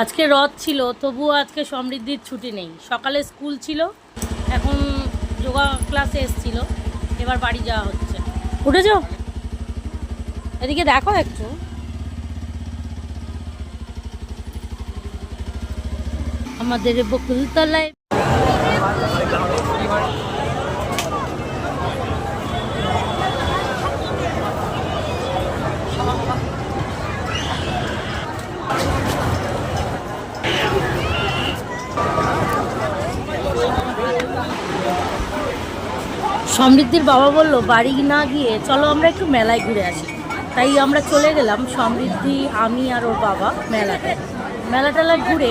আজকে রথ ছিল, তবুও আজকে সমৃদ্ধির ছুটি নেই। সকালে স্কুল ছিল, এখন যোগা ক্লাসে এসছিল, এবার বাড়ি যাওয়া হচ্ছে। উঠেছ? এদিকে দেখো একটু। আমাদের বকুলতলায় সমৃদ্ধির বাবা বলল, বাড়ি না গিয়ে চলো আমরা একটু মেলায় ঘুরে আসি। তাই আমরা চলে গেলাম সমৃদ্ধি, আমি আর ওর বাবা মেলাতে। মেলা টেলা ঘুরে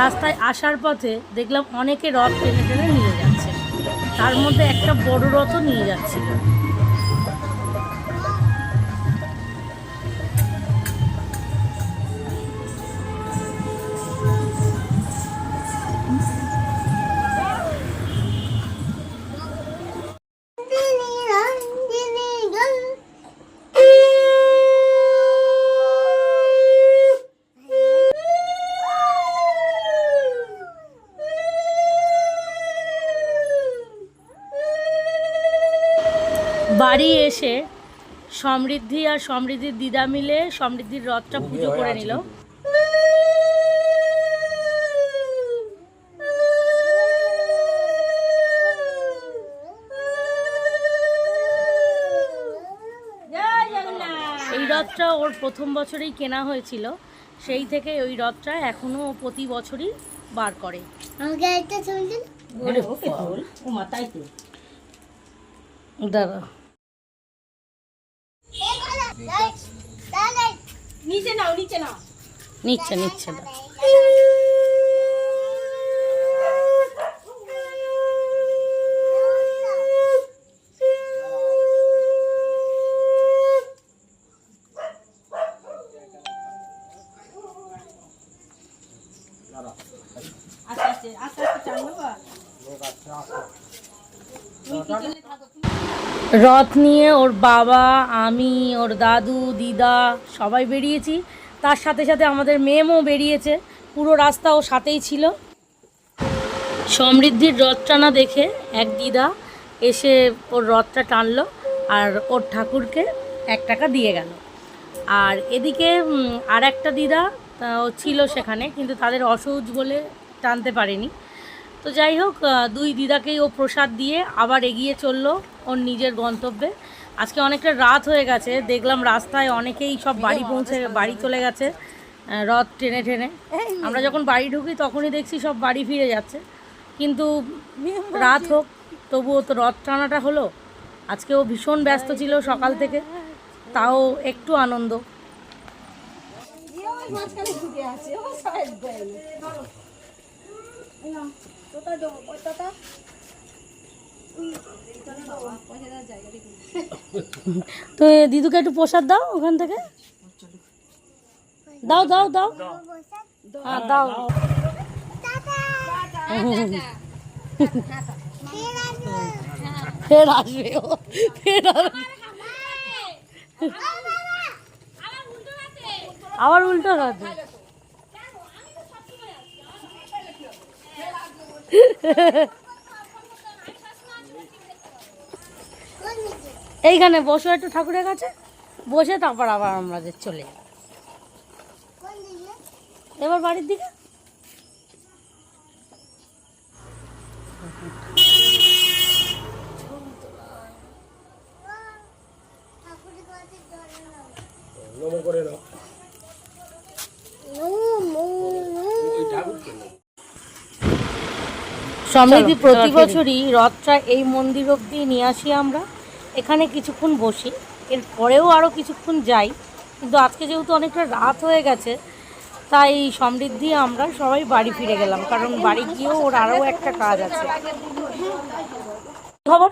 রাস্তায় আসার পথে দেখলাম অনেকে রথ টেনে টেনে নিয়ে যাচ্ছে। তার মধ্যে একটা বড় রথও নিয়ে যাচ্ছিল। বাড়ি এসে সমৃদ্ধি আর সমৃদ্ধির দিদা মিলে সমৃদ্ধির রথটা পুজো করে নিল। এই রথটা ওর প্রথম বছরেই কেনা হয়েছিল। সেই থেকে ওই রথটা এখনও ও প্রতি বছরই বার করে। আমাকে একটা দাঁড়া নিচে নাও নিচে নাও নিচ্ছে নিচ্ছে না আস্তে আস্তে আস্তে আস্তে বা? রথ নিয়ে ওর বাবা, আমি, ওর দাদু, দিদা সবাই বেরিয়েছি। তার সাথে সাথে আমাদের মেমও বেরিয়েছে। পুরো রাস্তা ও সাথেই ছিল। সমৃদ্ধির রথ টানা দেখে এক দিদা এসে ওর রথটা টানলো আর ওর ঠাকুরকে এক টাকা দিয়ে গেল। আর এদিকে আর একটা দিদা ছিল সেখানে, কিন্তু তাদের অসহজ বলে টানতে পারেনি। তো যাই হোক দুই দিদাকেই ও প্রসাদ দিয়ে আবার এগিয়ে চলল ওর নিজের গন্তব্যে। আজকে অনেকটা রাত হয়ে গেছে দেখলাম রাস্তায় অনেকেই সব বাড়ি পৌঁছে বাড়ি চলে গেছে রথ টেনে টেনে। আমরা যখন বাড়ি ঢুকি তখনই দেখছি সব বাড়ি ফিরে যাচ্ছে। কিন্তু রাত হোক তবুও তো রথ টানাটা হলো। আজকে ও ভীষণ ব্যস্ত ছিল সকাল থেকে তাও একটু আনন্দ। আছে তোতা দেবো তোতা। তো দিদুকে একটু প্রসাদ দাও ওখান থেকে। দাও দাও দাও। হ্যাঁ দাও। ফের আসবে ও ফের আবার উল্টো কাছে এইখানে বসো একটু ঠাকুরের কাছে। বসে তারপর আবার আমরা চলে এবার বাড়ির দিকে? সমৃদ্ধি প্রতি বছরই রথটা এই মন্দির অবধি নিয়ে আসি আমরা। এখানে কিছুক্ষণ বসি এর পরেও আরও কিছুক্ষণ যাই। কিন্তু আজকে যেহেতু অনেকটা রাত হয়ে গেছে তাই সমৃদ্ধি আমরা সবাই বাড়ি ফিরে গেলাম কারণ বাড়ি গিয়েও ওর আরও একটা কাজ আছে। খবর?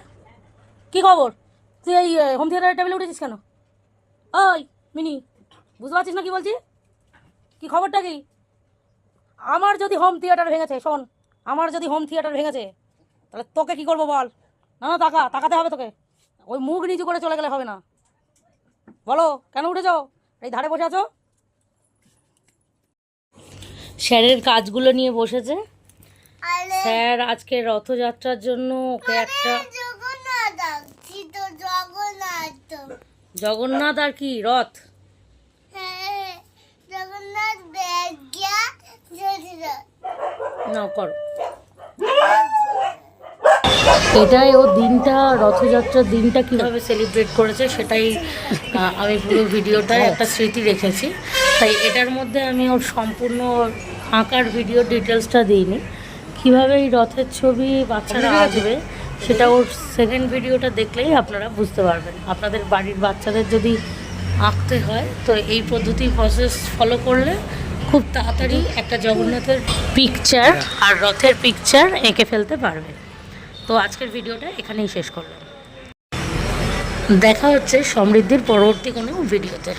কি খবর? তুই এই হোম থিয়েটারের টেবিলে উঠেছিস কেন? ওই মিনি বুঝতে পারছিস না কি বলছি? কি খবরটা কি? আমার যদি হোম থিয়েটার ভেঙেছে শোন। আমার যদি হোম থিয়েটার ভেঙেছে তাহলে তোকে কি করব বল? না না তাকা তাকাতে হবে তোকে। ওই মুখ নিচু করে চলে গেলে হবে না। বলো কেন উঠেছো? এই ধারে বসে আছো? স্যারের কাজগুলো নিয়ে বসেছে। স্যার আজকে রথযাত্রার জন্য ওকে একটা জগন্নাথ আর কি রথ? হ্যাঁ জগন্নাথ নাও করো। এটাই ও দিনটা রথযাত্রার দিনটা কীভাবে সেলিব্রেট করেছে সেটাই আমি পুরো ভিডিওটায় একটা স্মৃতি রেখেছি। তাই এটার মধ্যে আমি ওর সম্পূর্ণ আঁকার ভিডিও ডিটেলসটা দিইনি। কীভাবে এই রথের ছবি বাচ্চারা আঁকবে সেটা ওর সেকেন্ড ভিডিওটা দেখলেই আপনারা বুঝতে পারবেন। আপনাদের বাড়ির বাচ্চাদের যদি আঁকতে হয় তো এই পদ্ধতি প্রসেস ফলো করলে খুব তাড়াতাড়ি একটা জগন্নাথের পিকচার আর রথের পিকচার এঁকে ফেলতে পারবে। তো আজকের ভিডিওটা এখানেই শেষ করলাম। দেখা হচ্ছে সমৃদ্ধির পরবর্তী কোনো ভিডিওতে।